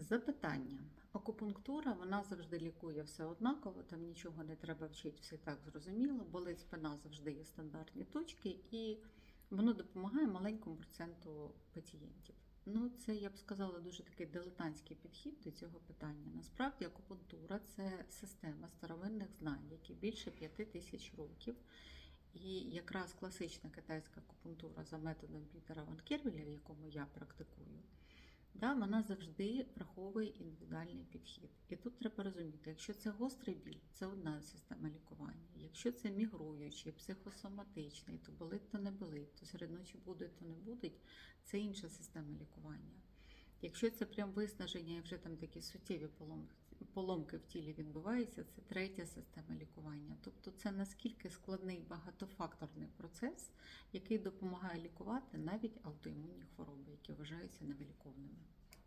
Запитання. Акупунктура вона завжди лікує все однаково, там нічого не треба вчити, все так зрозуміло. Болить спина завжди є стандартні точки, і воно допомагає маленькому проценту пацієнтів. Ну, це я б сказала дуже такий дилетантський підхід до цього питання. Насправді, акупунктура це система старовинних знань, які більше п'яти тисяч років. І якраз класична китайська акупунктура за методом Пітера Ван Кервеля, в якому я практикую, да, вона завжди враховує індивідуальний підхід. І тут треба розуміти, якщо це гострий біль, це одна система лікування. Якщо це мігруючий, психосоматичний, то болить, то не болить, то серед ночі буде, то не буде, це інша система лікування. Якщо це прям виснаження і вже там такі суттєві поломки, в тілі відбуваються, це третя система лікування. Тобто це наскільки складний багатофакторний процес, який допомагає лікувати навіть аутоімунні хвороби, які вважаються невиліковними.